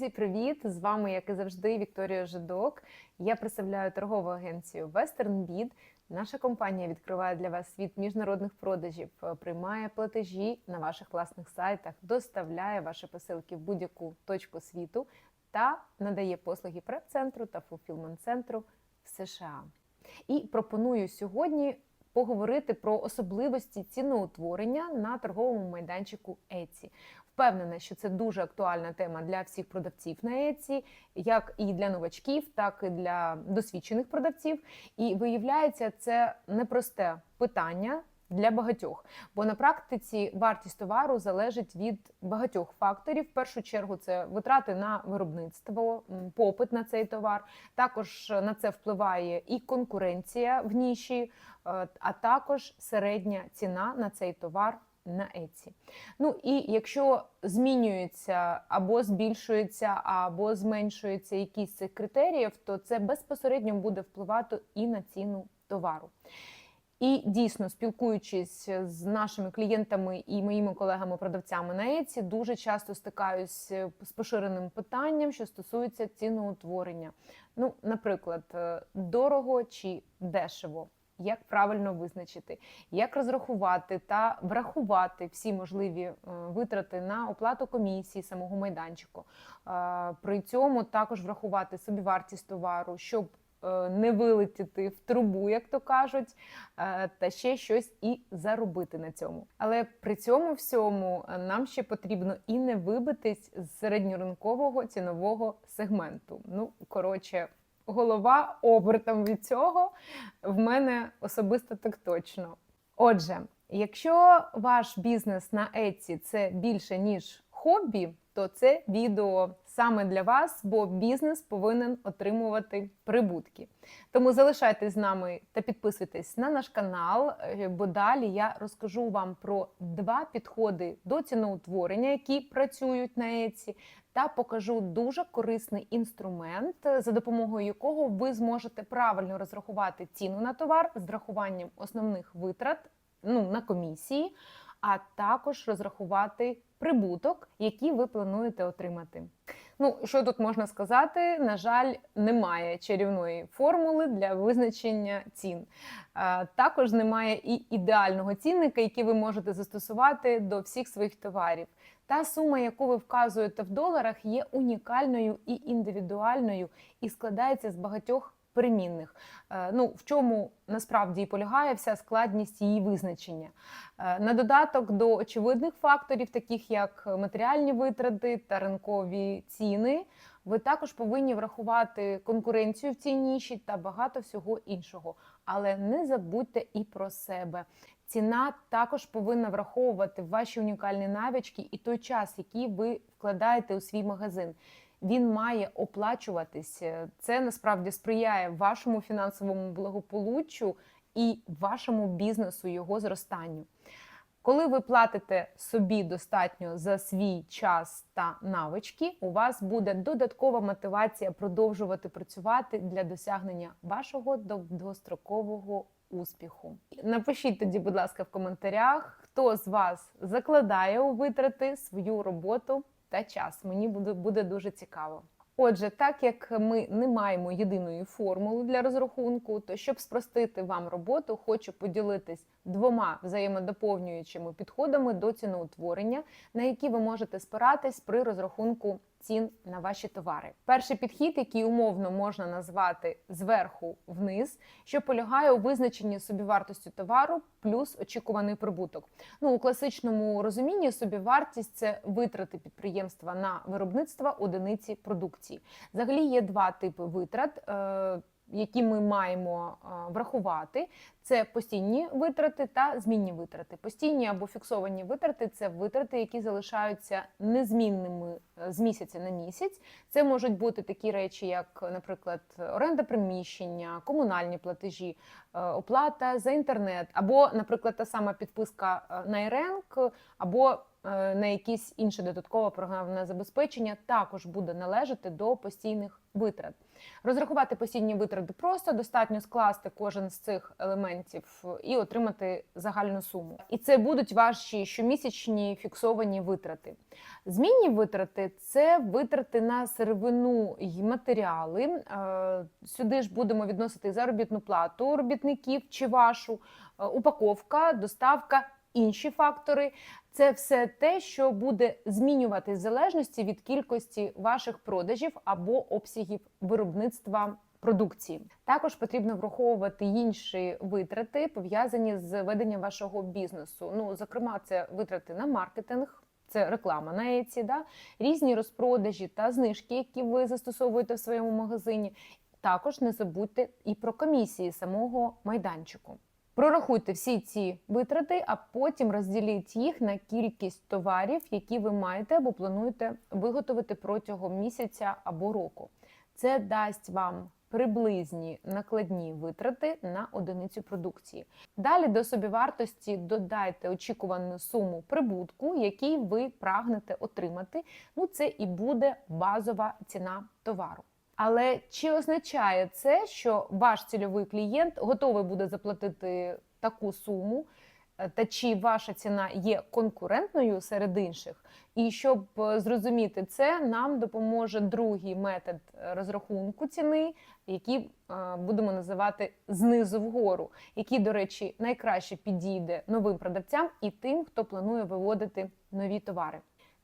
Друзі, привіт! З вами, як і завжди, Вікторія Жидок. Я представляю торгову агенцію WesternBid. Наша компанія відкриває для вас світ міжнародних продажів, е, приймає платежі на ваших власних сайтах, доставляє ваші посилки в будь-яку точку світу та надає послуги преп-центру та фулфілмент-центру в США. І пропоную сьогодні поговорити про особливості ціноутворення на торговому майданчику Etsy. Впевнена, що це дуже актуальна тема для всіх продавців на Etsy, як і для новачків, так і для досвідчених продавців. І виявляється, це непросте питання. Для багатьох, бо на практиці вартість товару залежить від багатьох факторів. В першу чергу це витрати на виробництво, попит на цей товар. Також на це впливає і конкуренція в ніші, е, а також середня ціна на цей товар на Etsy. Ну і якщо змінюється або збільшується, або зменшується якийсь з цих критеріїв, то це безпосередньо буде впливати і на ціну товару. І дійсно, спілкуючись з нашими клієнтами і моїми колегами-продавцями на Etsy, дуже часто стикаюсь з поширеним питанням, що стосується ціноутворення. Ну, наприклад, е, дорого чи дешево. Як правильно визначити, як розрахувати та врахувати всі можливі е, витрати на оплату комісії самого майданчику. Е, При цьому також врахувати собівартість товару, щоб е, не вилетіти в трубу, як то кажуть, та ще щось і заробити на цьому. Але при цьому всьому нам ще потрібно і не вибитись з середньоринкового цінового сегменту. Ну, коротше, голова обертом від цього в мене особисто так точно. Отже, якщо ваш бізнес на Etsy – це більше ніж хобі, то це відео саме для вас, бо бізнес повинен отримувати прибутки. Тому залишайтесь з нами та підписуйтесь на наш канал, е, бо далі я розкажу вам про два підходи до ціноутворення, які працюють на Etsy, та покажу дуже корисний інструмент, за допомогою якого ви зможете правильно розрахувати ціну на товар з врахуванням основних витрат ну, на комісії, а також розрахувати прибуток, який ви плануєте отримати. Ну, що тут можна сказати? На жаль, немає чарівної формули для визначення цін. Е, Також немає і ідеального цінника, який ви можете застосувати до всіх своїх товарів. Та сума, яку ви вказуєте в доларах, є унікальною і індивідуальною і складається з багатьох перемінних. Е, Ну, в чому насправді і полягає вся складність її визначення. Е, На додаток до очевидних факторів, таких як матеріальні витрати та ринкові ціни, ви також повинні врахувати конкуренцію в цій ніші та багато всього іншого. Але не забудьте і про себе. Ціна також повинна враховувати ваші унікальні навички і той час, який ви вкладаєте у свій магазин. Він має оплачуватись. Це насправді сприяє вашому фінансовому благополуччю і вашому бізнесу, його зростанню. Коли ви платите собі достатньо за свій час та навички, у вас буде додаткова мотивація продовжувати працювати для досягнення вашого довгострокового успіху. Напишіть тоді, будь ласка, в коментарях, хто з вас закладає у витрати свою роботу та час. Мені буде, буде дуже цікаво. Отже, так як ми не маємо єдиної формули для розрахунку, то щоб спростити вам роботу, хочу поділитись двома взаємодоповнюючими підходами до ціноутворення, на які ви можете спиратись при розрахунку цін на ваші товари. Перший підхід, який умовно можна назвати зверху вниз, що полягає у визначенні собівартості товару плюс очікуваний прибуток. Ну у класичному розумінні собівартість це витрати підприємства на виробництво одиниці продукції. Взагалі є два типи витрат. Які ми маємо врахувати, це постійні витрати та змінні витрати. Постійні або фіксовані витрати це витрати, які залишаються незмінними е, з місяця на місяць. Це можуть бути такі речі, як, наприклад, оренда приміщення, комунальні платежі, е, оплата за інтернет, або, наприклад, та сама підписка е, на РНК, або на якісь інше додаткове програмне забезпечення також буде належати до постійних витрат. Розрахувати постійні витрати просто достатньо скласти кожен з цих елементів і отримати загальну суму. І це будуть ваші щомісячні фіксовані витрати. Змінні витрати це витрати на сировину й матеріали. Е, Сюди ж будемо відносити заробітну плату робітників чи вашу, е, упаковка, доставка, інші фактори. Це все те, що буде змінюватись в залежності від кількості ваших продажів або обсягів виробництва продукції. Також потрібно враховувати інші витрати, пов'язані з веденням вашого бізнесу. Ну, зокрема, це витрати на маркетинг. Це реклама на Еці, да? різні розпродажі та знижки, які ви застосовуєте в своєму магазині. Також не забудьте і про комісії самого майданчику. Прорахуйте всі ці витрати, а потім розділіть їх на кількість товарів, які ви маєте або плануєте виготовити протягом місяця або року. Це дасть вам приблизні накладні витрати на одиницю продукції. Далі до собівартості додайте очікувану суму прибутку, який ви прагнете отримати. Ну, це і буде базова ціна товару. Але чи означає це, що ваш цільовий клієнт готовий буде заплатити таку суму, е, та чи ваша ціна є конкурентною серед інших? І щоб е, зрозуміти це, нам допоможе другий метод е, розрахунку ціни, який будемо називати знизу вгору, який, до речі, найкраще підійде новим продавцям і тим, хто планує виводити нові товари.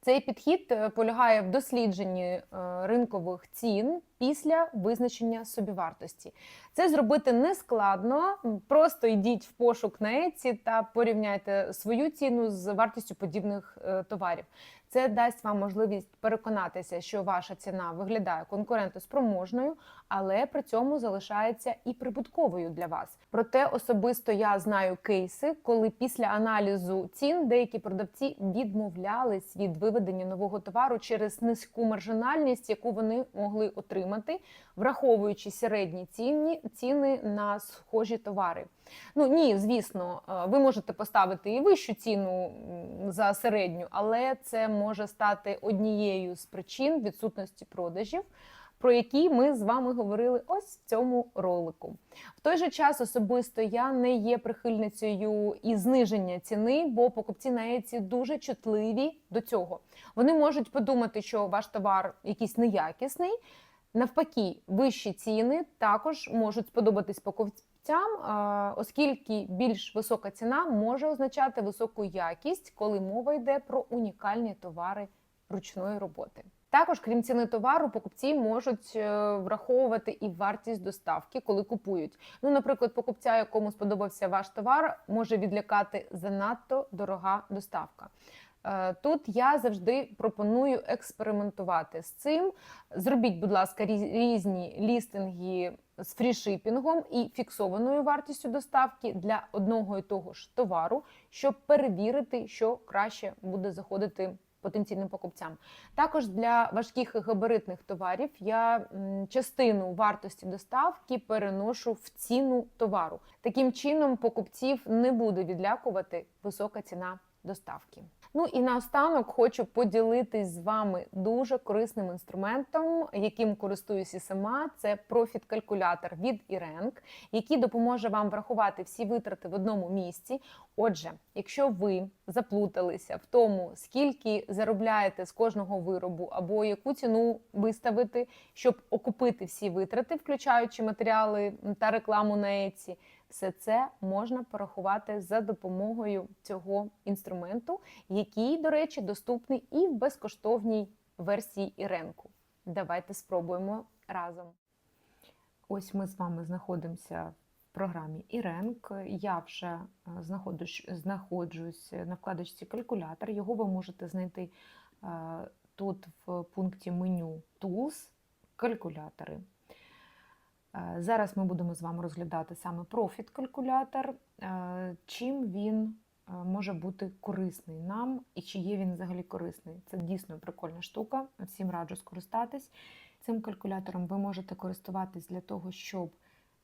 Цей підхід е, полягає в дослідженні е, ринкових цін після визначення собівартості. Це зробити не складно, просто йдіть в пошук на Еці та порівняйте свою ціну з вартістю подібних е, товарів. Це дасть вам можливість переконатися, що ваша ціна виглядає конкурентоспроможною, але при цьому залишається і прибутковою для вас. Проте особисто я знаю кейси, коли після аналізу цін деякі продавці відмовлялись від виведення нового товару через низьку маржинальність, яку вони могли отримати, враховуючи середні ціни, ціни на схожі товари. Ну ні, звісно, е, ви можете поставити і вищу ціну за середню, але це може стати однією з причин відсутності продажів. Про які ми з вами говорили ось в цьому ролику. В той же час особисто я не є прихильницею і зниження ціни, бо покупці на Еці дуже чутливі до цього. Вони можуть подумати, що ваш товар якийсь неякісний. Навпаки, вищі ціни також можуть сподобатись покупцям, оскільки більш висока ціна може означати високу якість, коли мова йде про унікальні товари ручної роботи. Також, крім ціни товару, покупці можуть е, враховувати і вартість доставки, коли купують. Ну, наприклад, покупця, якому сподобався ваш товар, може відлякати занадто дорога доставка. Е, Тут я завжди пропоную експериментувати з цим. Зробіть, будь ласка, різ- різні лістинги з фрішипінгом і фіксованою вартістю доставки для одного і того ж товару, щоб перевірити, що краще буде заходити потенційним покупцям. Також для важких габаритних товарів я частину вартості доставки переношу в ціну товару. Таким чином покупців не буде відлякувати висока ціна доставки. Ну і наостанок хочу поділитись з вами дуже корисним інструментом, яким користуюсь і сама. Це профіт-калькулятор від Іrenk, який допоможе вам врахувати всі витрати в одному місці. Отже, якщо ви заплуталися в тому, скільки заробляєте з кожного виробу, або яку ціну виставити, щоб окупити всі витрати, включаючи матеріали та рекламу на Еці, все це можна порахувати за допомогою цього інструменту, який, до речі, доступний і в безкоштовній версії Іренку. Давайте спробуємо разом. Ось ми з вами знаходимося в програмі Іренк. Я вже е, знаходжусь, на вкладочці калькулятор. Його ви можете знайти е, тут в пункті меню Tools, калькулятори. Е, Зараз ми будемо з вами розглядати саме профіт-калькулятор, е, чим він е, може бути корисний нам і чи є він взагалі корисний. Це дійсно прикольна штука. Всім раджу скористатись. Цим калькулятором ви можете користуватись для того, щоб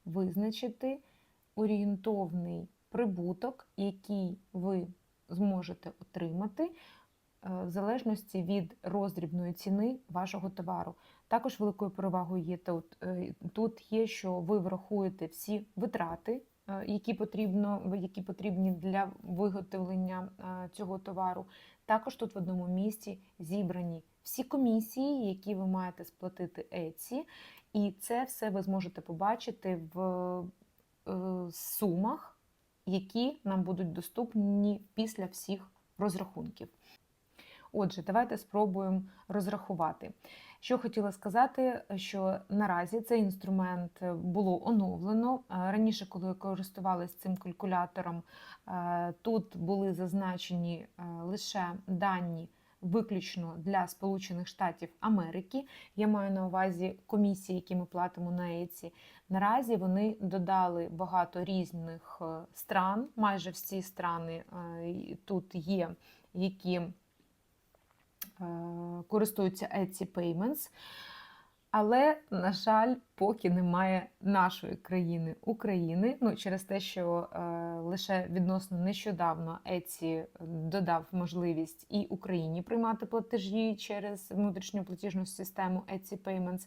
визначити орієнтовний прибуток, який ви зможете отримати в залежності від роздрібної ціни вашого товару. Також великою перевагою є тут, е, тут є, що ви врахуєте всі витрати, е, які потрібно, які потрібні для виготовлення е, цього товару. Також тут в одному місці зібрані всі комісії, які ви маєте сплатити Etsy, і це все ви зможете побачити в е, сумах, які нам будуть доступні після всіх розрахунків. Отже, давайте спробуємо розрахувати. Що хотіла сказати, що наразі цей інструмент було оновлено. Е, Раніше, коли я користувалася цим калькулятором, е, тут були зазначені е, лише дані виключно для Сполучених Штатів Америки. Я маю на увазі комісії, які ми платимо на ЕЦІ. Наразі вони додали багато різних е, стран. Майже всі страни е, тут є, які е, користуються Etsy Payments. Але, на жаль, поки немає нашої країни України. Ну, через те, що е, лише відносно нещодавно Etsy додав можливість і Україні приймати платежі через внутрішню платіжну систему Etsy Payments.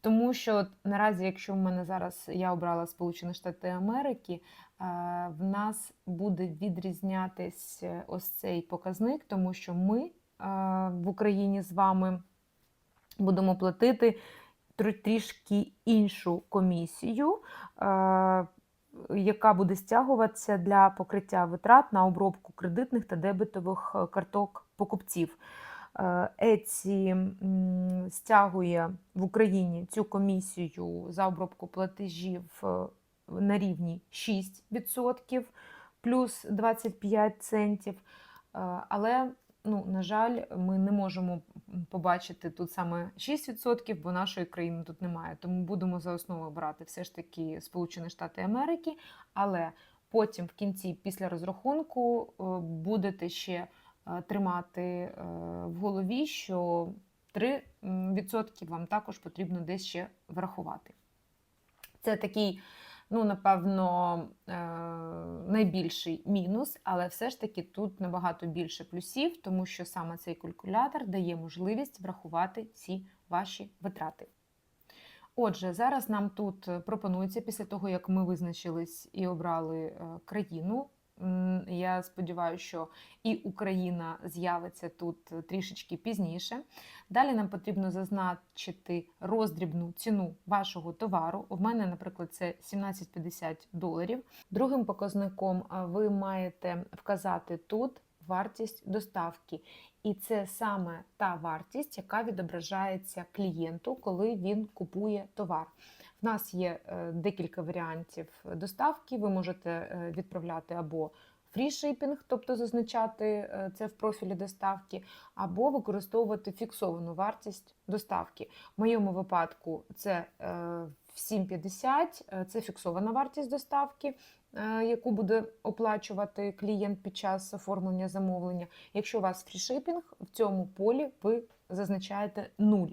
Тому що от наразі, якщо в мене зараз я обрала Сполучені Штати Америки, е, в нас буде відрізнятись ось цей показник, тому що ми е, в Україні з вами будемо платити трішки іншу комісію, яка буде стягуватися для покриття витрат на обробку кредитних та дебетових е, карток покупців. Е, Еці стягує в Україні цю комісію за обробку платежів е, на рівні 6% плюс 25 центів. Але, ну, на жаль, ми не можемо побачити тут саме 6%, бо нашої країни тут немає. Тому будемо за основу брати все ж таки Сполучені Штати Америки. Але потім, в кінці, після розрахунку, е, будете ще е, тримати е, в голові, що 3% вам також потрібно десь ще врахувати. Це такий, ну, напевно, е, найбільший мінус, але все ж таки тут набагато більше плюсів, тому що саме цей калькулятор дає можливість врахувати всі ваші витрати. Отже, зараз нам тут пропонується, після того, як ми визначились і обрали е, країну. Я сподіваюся, що і Україна з'явиться тут трішечки пізніше. Далі нам потрібно зазначити роздрібну ціну вашого товару. У мене, наприклад, це 17,50 доларів. Другим показником ви маєте вказати тут вартість доставки. І це саме та вартість, яка відображається клієнту, коли він купує товар. В нас є е, декілька варіантів доставки. Ви можете е, відправляти або фрішипінг, тобто зазначати е, це в профілі доставки, або використовувати фіксовану вартість доставки. В моєму випадку це в 7,50, е, це фіксована вартість доставки, яку буде оплачувати клієнт під час оформлення замовлення. Якщо у вас фрішипінг, в цьому полі ви зазначаєте 0.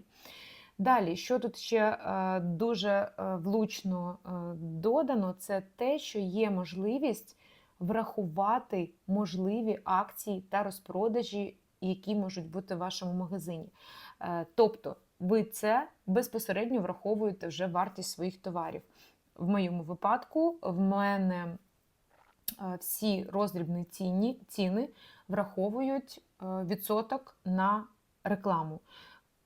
Далі, що тут ще е, дуже е, влучно е, додано, це те, що є можливість врахувати можливі акції та розпродажі, які можуть бути в вашому магазині. Тобто, ви це безпосередньо враховуєте вже вартість своїх товарів. В моєму випадку, в мене всі роздрібні ціни враховують відсоток на рекламу.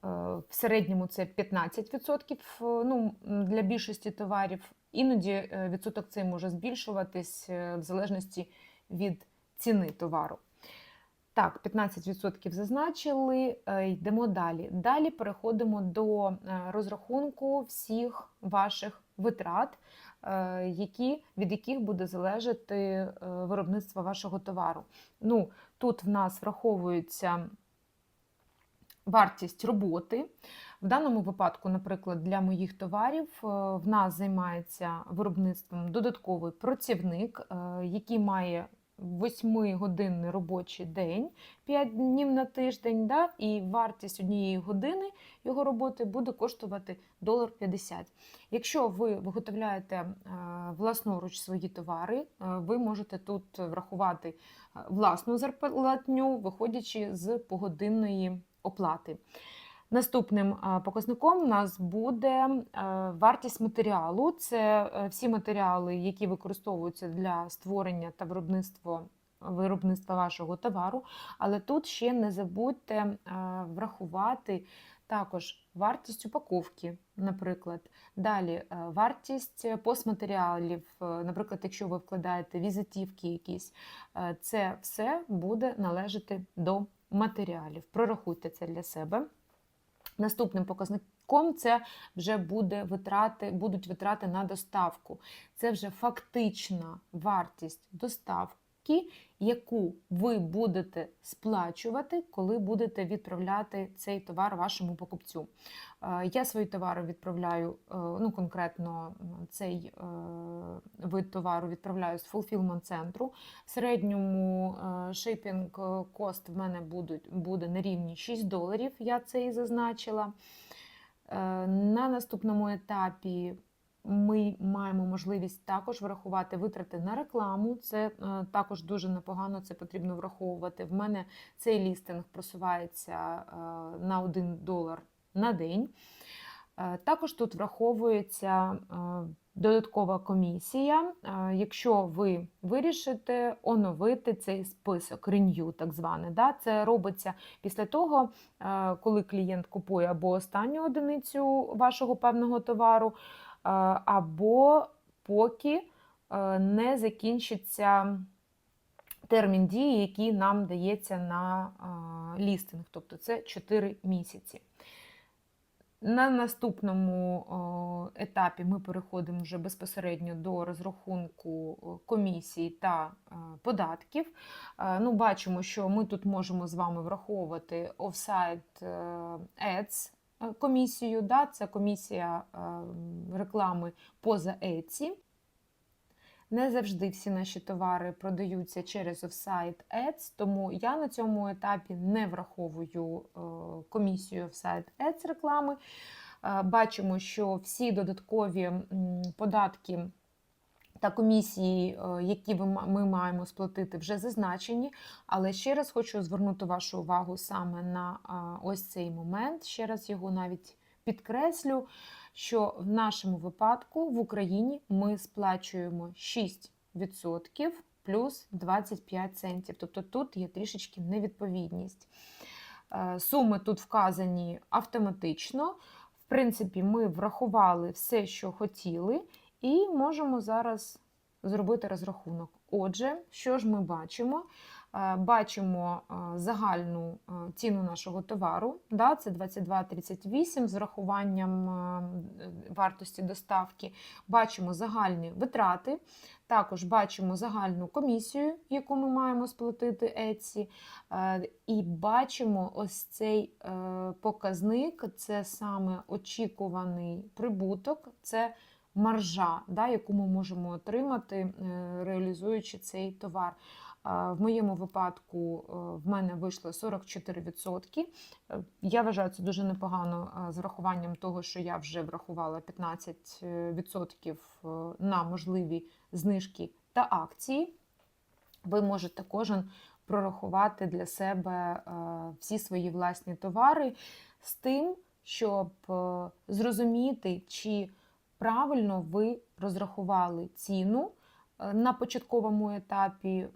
Е, В середньому це 15% е, ну, для більшості товарів. Іноді е, відсоток цей може збільшуватись в залежності від ціни товару. Так, 15% зазначили. Йдемо далі. Далі переходимо до розрахунку всіх ваших витрат, які, від яких буде залежати виробництво вашого товару. Ну, тут в нас враховується вартість роботи. В даному випадку, наприклад, для моїх товарів е, в нас займається виробництвом додатковий працівник, е, який має 8-годинний робочий день, 5 днів на тиждень, да, і вартість однієї години його роботи буде коштувати $1,50. Якщо ви виготовляєте е, власноруч свої товари, ви можете тут врахувати власну зарплатню, виходячи з погодинної оплати. Наступним показником у нас буде е, вартість матеріалу. Це е, всі матеріали, які використовуються для створення та виробництва виробництва вашого товару. Але тут ще не забудьте е, врахувати також вартість упаковки, наприклад. Далі вартість постматеріалів, наприклад, якщо ви вкладаєте візитівки якісь, це все буде належати до матеріалів. Прорахуйте це для себе. Наступним показником це вже буде витрати, будуть витрати на доставку. Це вже фактична вартість доставки, яку ви будете сплачувати, коли будете відправляти цей товар вашому покупцю. Е, Я свої товари відправляю, е, ну конкретно цей е, вид товару відправляю з fulfillment центру. В середньому шипінг кост в мене будуть, буде на рівні 6 доларів, я це і зазначила. На наступному етапі ми маємо можливість також врахувати витрати на рекламу. Це е, також дуже непогано, це потрібно враховувати. В мене цей лістинг просувається е, на 1 долар на день. Е, Також тут враховується додаткова комісія. Якщо ви вирішите оновити цей список, renew так зване, да, це робиться після того, коли клієнт купує або останню одиницю вашого певного товару, або поки е, не закінчиться термін дії, який нам дається на е, лістинг, тобто це 4 місяці. На наступному етапі ми переходимо вже безпосередньо до розрахунку комісій та е, податків. Е, Ну, бачимо, що ми тут можемо з вами враховувати е, Ads е, комісію. Да? Це комісія е, реклами поза Etsy. Не завжди всі наші товари продаються через офсайт Ads, тому я на цьому етапі не враховую е, комісію офсайт Ads реклами. Е, Бачимо, що всі додаткові податки та комісії, е, які ми маємо сплатити, вже зазначені. Але ще раз хочу звернути вашу увагу саме на ось цей момент. Ще раз його навіть підкреслю, що в нашому випадку в Україні ми сплачуємо 6% плюс 25 центів. Тобто тут є трішечки невідповідність. Е, Суми тут вказані автоматично. В принципі, ми врахували все, що хотіли, і можемо зараз зробити розрахунок. Отже, що ж ми бачимо? Е, Бачимо е, загальну е, ціну нашого товару, да, це 22,38 з врахуванням е, вартості доставки. Бачимо загальні витрати, також бачимо загальну комісію, яку ми маємо сплатити Etsy, е, і бачимо ось цей показник, це саме очікуваний прибуток, це маржа, да, яку ми можемо отримати, е, реалізуючи цей товар. В моєму випадку е, в мене вийшло 44%. Е, Я вважаю це дуже непогано з врахуванням того, що я вже врахувала 15% е, на можливі знижки та акції. Ви можете кожен прорахувати для себе всі свої власні товари з тим, щоб зрозуміти, чи правильно ви розрахували ціну е, на початковому етапі.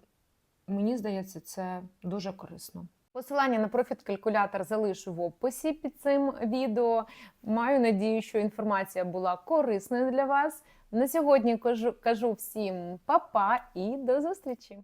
Мені здається, це дуже корисно. Посилання на профіт-калькулятор залишу в описі під цим відео. Маю надію, що інформація була корисною для вас. На сьогодні кажу, кажу всім па-па і до зустрічі!